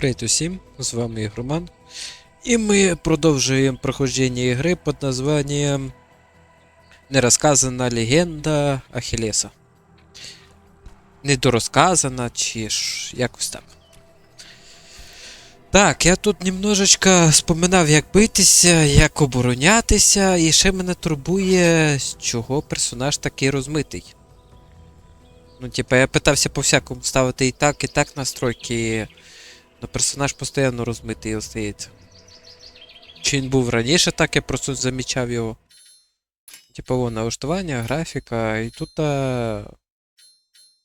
Привіт усім, з вами Ігроман. І ми продовжуємо проходження ігри під названням Нерозказана легенда Ахілеса. Недорозказана, чи ж якось так. Так, я тут немножечко споминав, як битися, як оборонятися, і ще мене турбує, з чого персонаж такий розмитий. Ну, типа, я питався по всякому ставити і так, і так настройки. Ну, персонаж постійно розмитий остається. Чи він був раніше так, я просто замічав його. Типа, о, налаштування, графіка, і тут. А...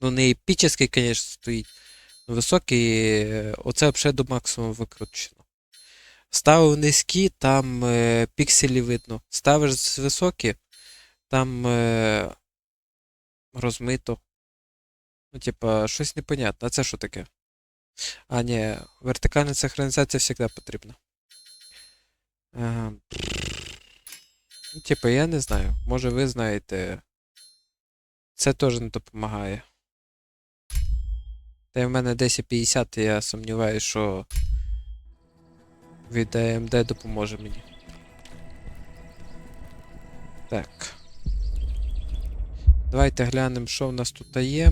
Ну, не епічний, звісно, стоїть. Ну, високий, е, оце взагалі до максимуму викручено. Ставив низькі, там е, пікселі видно. Ставиш високі, там е, розмито. Ну, типа, щось непонятне. А це що таке? А, ні, вертикальна синхронізація завжди потрібна. Ага. Ну, типа, я не знаю. Може ви знаєте. Це теж не допомагає. Та й в мене 1050, я сумніваюся, що від AMD допоможе мені. Так. Давайте глянемо, що в нас тут є.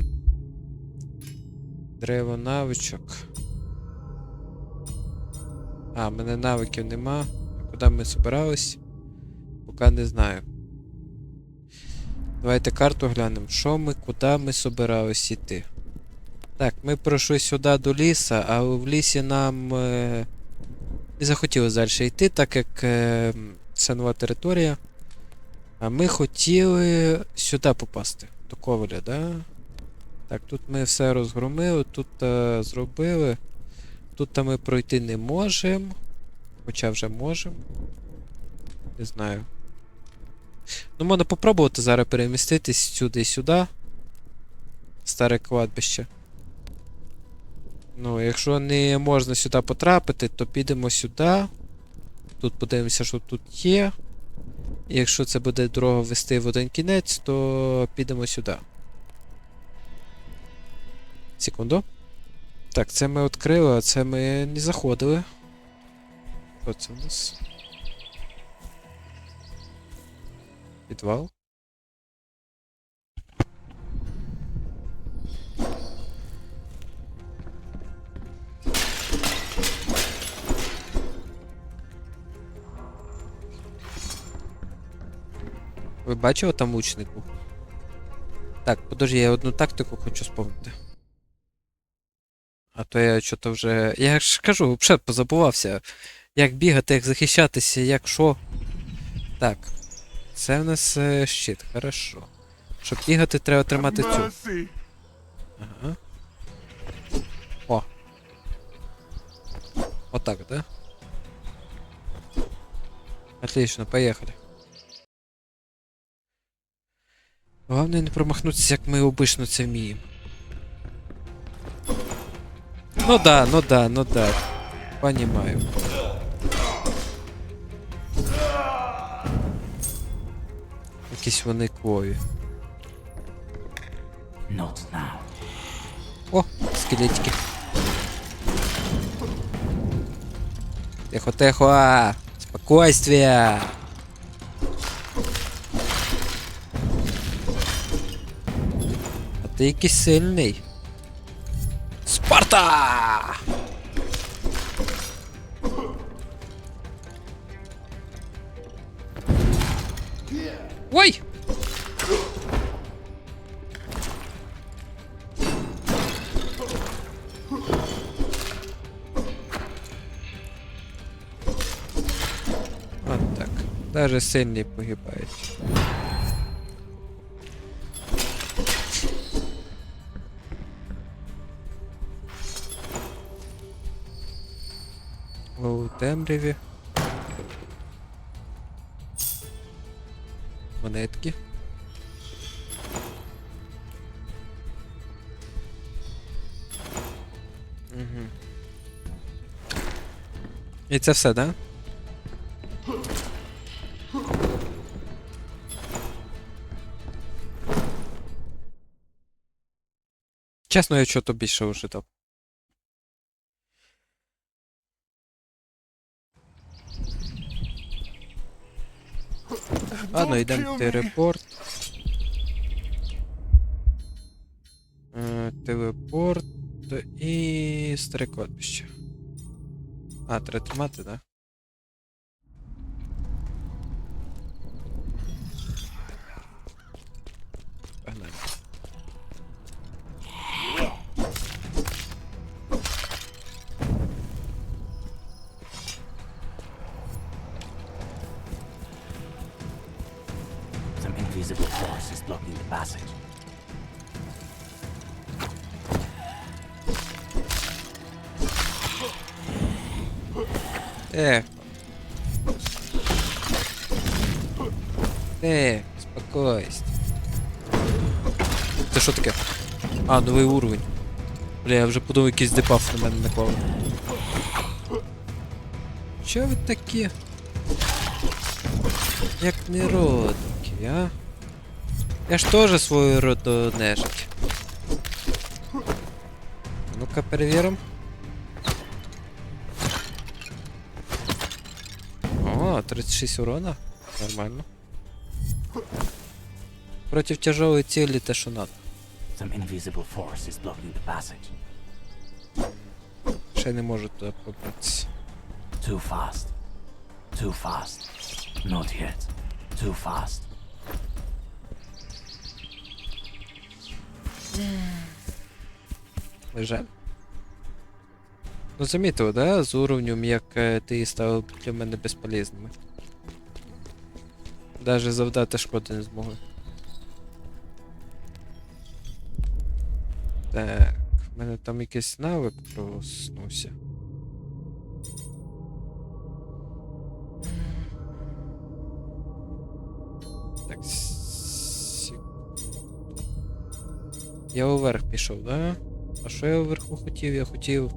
Древо навичок. А, мене навиків нема. Куди ми збирались? Поки не знаю. Давайте карту глянемо. Що ми, куди ми собирались іти? Так, ми пройшли сюди до ліса, а в лісі нам е, не захотілося далі йти, так як е, це нова територія. А ми хотіли сюди попасти. До Коваля, да? Так, тут ми все розгромили, тут е, зробили. Тут ми пройти не можемо. Хоча вже можемо. Не знаю. Ну, можна попробувати зараз переміститись сюди-сюди. Старе кладбище. Ну, якщо не можна сюди потрапити, то підемо сюди. Тут подивимося, що тут є. І якщо це буде дорога вести в один кінець, то підемо сюди. Секунду. Так, це ми відкрили, а це ми не заходили. Що це у нас? Підвал. Ви бачили там лучник? Так, подожди, я одну тактику хочу спомнити. А то я що-то вже. Я ж кажу, взагалі позабувався. Як бігати, як захищатися, як що. Так. Це в нас е, щит, хорошо. Щоб бігати, треба тримати цю. Ага. О. Отак, да? Отлично, поехали. Главное не промахнутися, як ми обично це вміємо. Ну да, ну да, ну да. Понимаю. Якісь вони. Not now. О, скелетики. Тихо, тихо. Спокойствие. А ти якийсь сильний. Круто! Ой! Вот так. Даже Сэн не погибает. Темряві. Монетки. Угу. І це все, да? Чесно, я чого то більше ожидав. Ладно, йдемо в телепорт. Е, Телепорт і старе кладбище. А, треба тримати, да? Force is blocking the passage. Эх. Эх, спокойся. Це що таке? А, новий уровень. Бля, я вже подумав, якийсь дебаф на мене наклали. Чо ви такі? Як не неродники, а? Я ж теж свою роду нежить. Ну-ка перевіримо. О, 36 урона. Нормально. Против тяжелой цели те, що надо. Some invisible force is blocking the passage. Ще не можу туди пробратися. Too fast. Too fast. Not yet. Too fast. Жаль. Ну замітив, да? З уровнем, як е, ти став для мене безполезними. Даже завдати шкоди не змогли. Так, в мене там якийсь навик проснувся. Я уверх пішов, да? А що я вверху хотів? Я хотів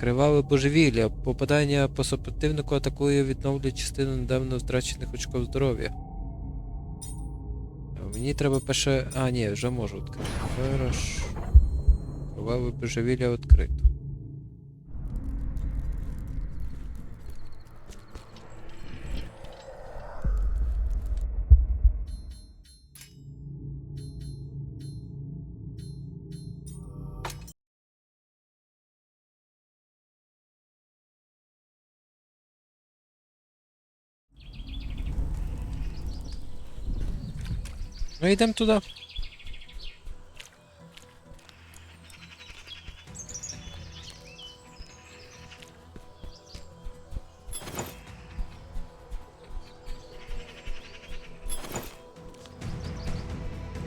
криваве божевілля. Попадання по супротивнику атакує відновлює частину недавно втрачених очков здоров'я. Мені треба перше. А, ні, вже можу відкрити. Хорошо. Криваве божевілля відкрито. Ну йдемо туди.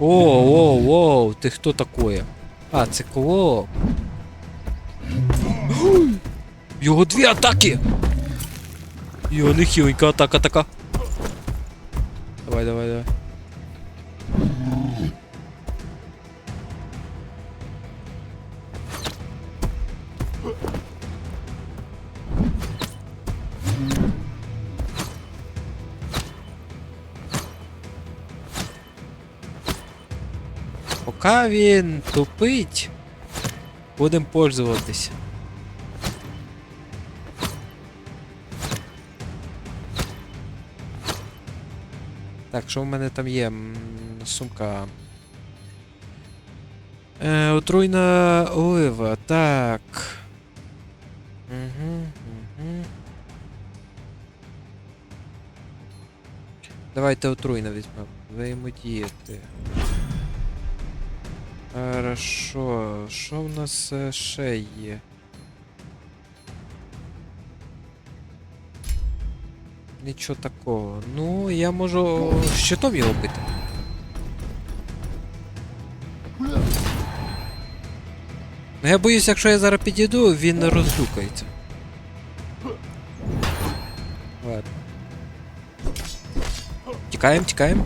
О, о, о, ти хто такое? А, це клоп. Його дві атаки! Його нехиленька атака така. Давай, давай, давай. Поки він тупить, будемо пользуватися. Так, що в мене там є? Сумка. Е, отруйна олива. Так. Угу, угу. Давайте отруйно візьмемо. Взаємодіяти. Хорошо. Що в нас е, ще є? Нічого такого. Ну, я можу щитом його бити. Ну я боюсь, якщо я зараз підійду, він роздукається. Ладно. Тікаємо, тікаємо.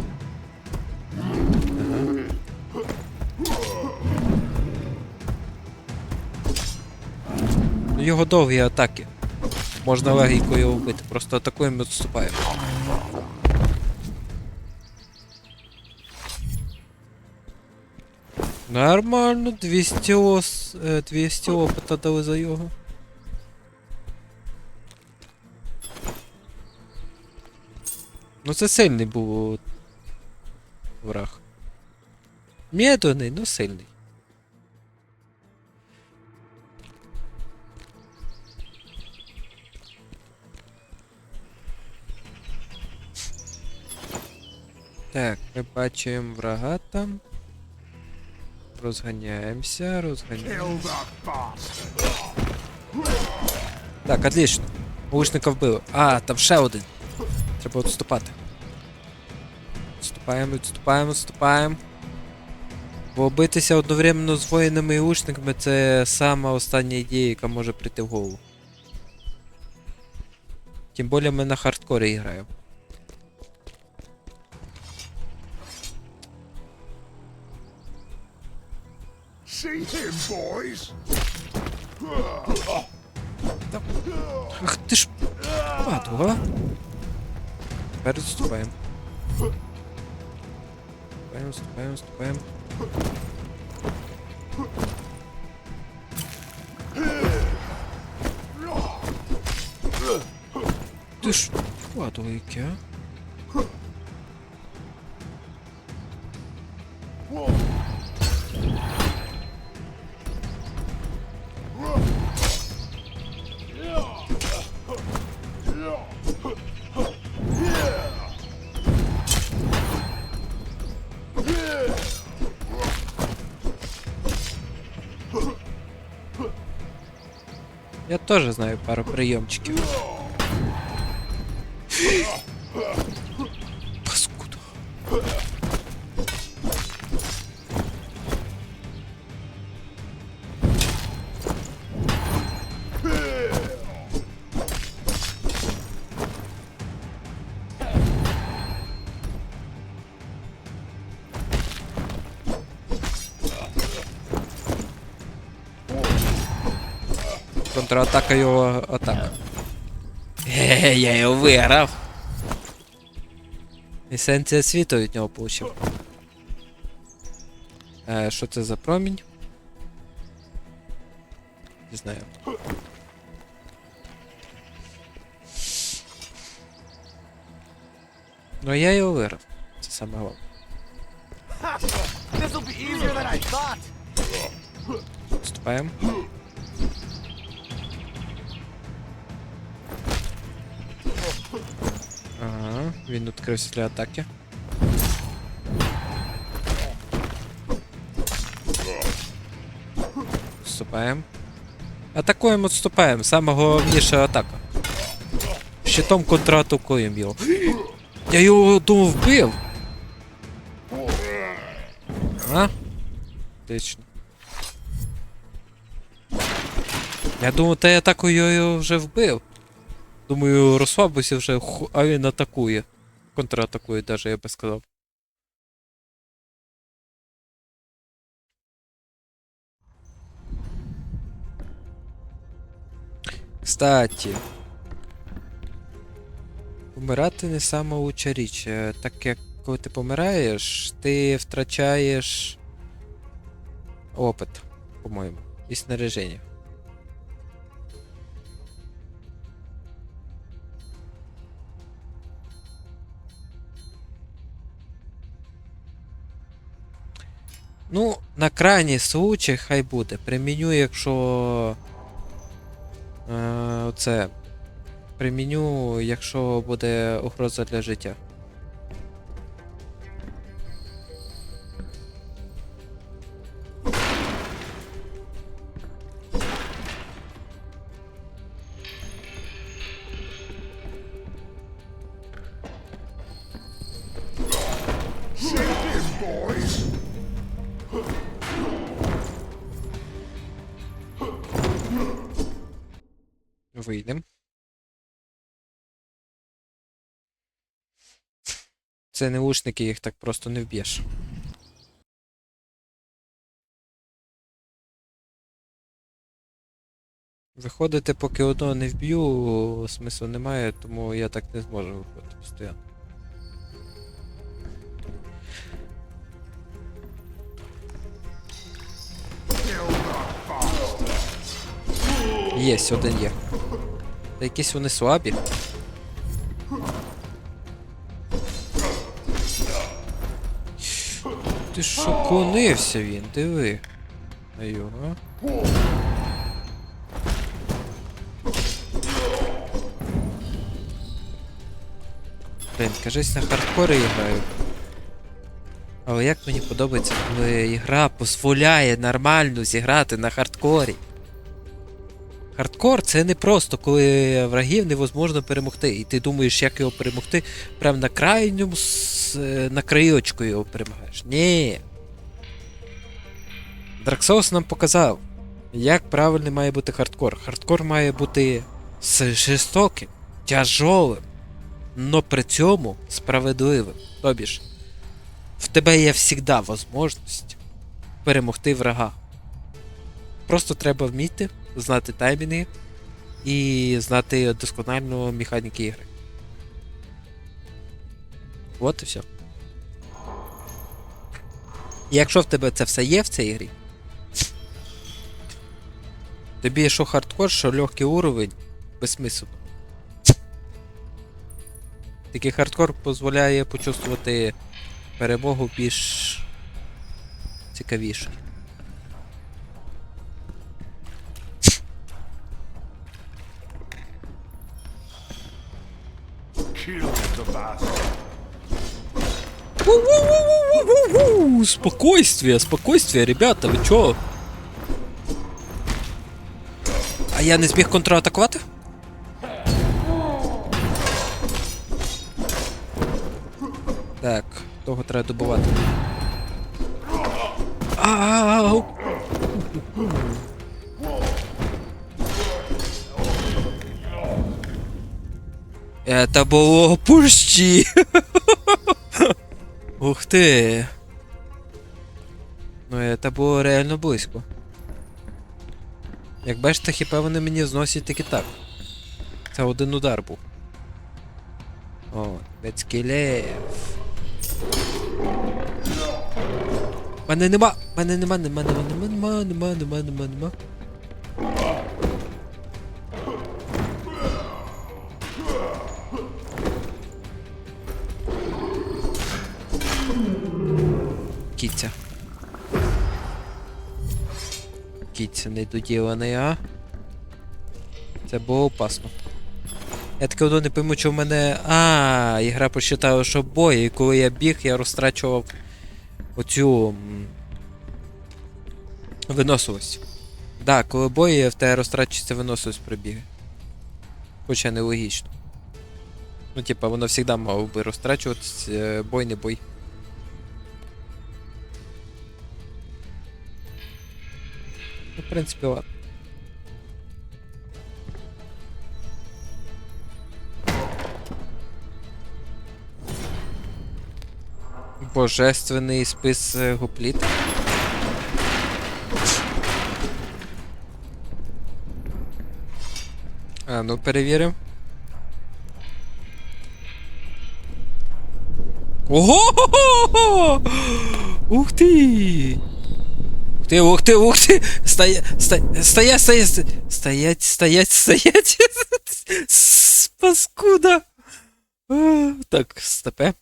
Його довгі атаки. Можна легенько його вбити, просто атакуємо і відступаємо. Нормально, 200 ос, е, 200 опита дали за його. Ну це сильний був враг. Медленний, но сильний. Так, ми бачимо врага там. Розганяємося, розганяємося. Так, отлично. Лучника вбили. А, там ще один. Треба відступати. Відступаємо, відступаємо, відступаємо. Бо битися одновременно з воїнами і лучниками це сама остання ідея, яка може прийти в голову. Тим більше ми на хардкорі граємо. See him, boys? Ах ти ж падла. Тепер відступаємо. Відступаємо, відступаємо, відступаємо. Ти ж падло яке, теж знаю пару прийомчиків. Контратака його атака. Е, я його виграв. Есенція світу від нього получив. Е, що це за промінь? Не знаю. Ну я його виграв. Це саме головне. Вступаємо. Він відкрився для атаки. Вступаємо. Атакуємо, відступаємо. Саме головніша атака. Щитом контратакуємо його. Я його думав вбив. А? Отлично. Я думав, та атакою я його вже вбив. Думаю, розслабився вже, а він атакує. Контратакує, даже я би сказав. Кстати. Помирати не сама лучша річ. Е, Так як коли ти помираєш, ти втрачаєш опит, по-моєму, і снаряження. Ну, на крайній случай хай буде. Приміню, якщо. Е, оце. Приміню, якщо буде угроза для життя. Вийдем. Це не ушники, їх так просто не вб'єш. Виходити, поки одного не вб'ю, смислу немає, тому я так не зможу виходити постійно. Є, один є. Та якісь вони слабі. Ти що конився він, диви. А а? Блин, кажись на хардкори я граю. Але як мені подобається, коли ігра дозволяє нормально зіграти на хардкорі. Хардкор це не просто, коли врагів невозможно перемогти. І ти думаєш, як його перемогти, прям на крайньому е, на краєчку його перемагаєш. Ні. Souls нам показав, як правильний має бути хардкор. Хардкор має бути жорстоким, тяжолим, но при цьому справедливим. Тобі ж, в тебе є завжди можливість перемогти врага. Просто треба вміти, знати таймінги і знати досконально механіки ігри. От і все. Якщо в тебе це все є в цій грі, тобі що хардкор, що легкий уровень, безсмислено. Такий хардкор дозволяє почувствувати перемогу більш цікавіше. У-у-у-у-у-у! Спокойствие, спокойствие, ребята, ви чо? А я не зміг контратакувати? Так, того треба добувати. Ау! Это було пущі! Ух ти. Ну, це було реально близько. Як бачите, хіба вони мені зносять таки так. Це один удар був. О, Бецькілев. Мене нема! Мене нема, нема, нема, нема, нема, нема, нема, нема, нема. Кіця. Кіця недоділений, а? Це було опасно. Я таке одно не пойму, що в мене. А, ігра посчитала, що бой, і коли я біг, я розтрачував оцю. Виносливість. Да, коли бой, в тебе розтрачується виносливість при біги. Хоча нелогічно. Ну, типа, воно завжди мало би розтрачуватися, е, бой не бой. Ну, в принципі, ладно. Божественний спис е, гопліт. А, ну перевіримо. Ого! Ух ти! Ух ти, ух ти, ух! Стоя, стоять, стоять, стоять, стоять, стоять, стоять. Паскуда. Так, степе.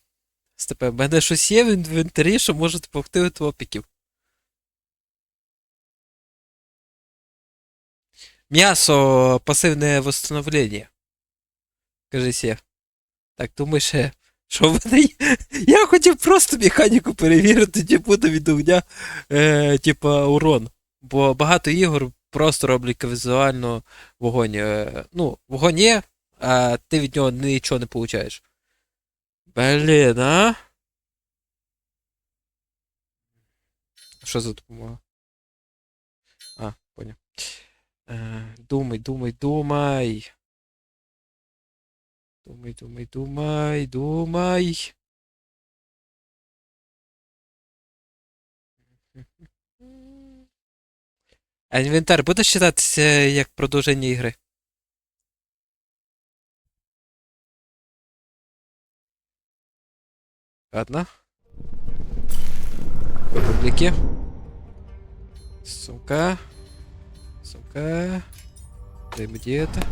Степе, в мене щось є в інвентарі, що може допомогти від опіків. М'ясо, пасивне восстановлення. Кажись я. Так, думаєш, що в мене? Я хотів просто механіку перевірити, чи буде від огня, е, типа, урон. Бо багато ігор просто роблять візуально вогонь. Е, ну, вогонь є, а ти від нього нічого не получаєш. Блін, а? Що за допомога? А, поняв. Е, думай, думай, думай. Думай, думай, думай, думай. А інвентар буде считатися як продовження ігри? Ладно. Публіки. Сумка. Сумка. Взаимодействие.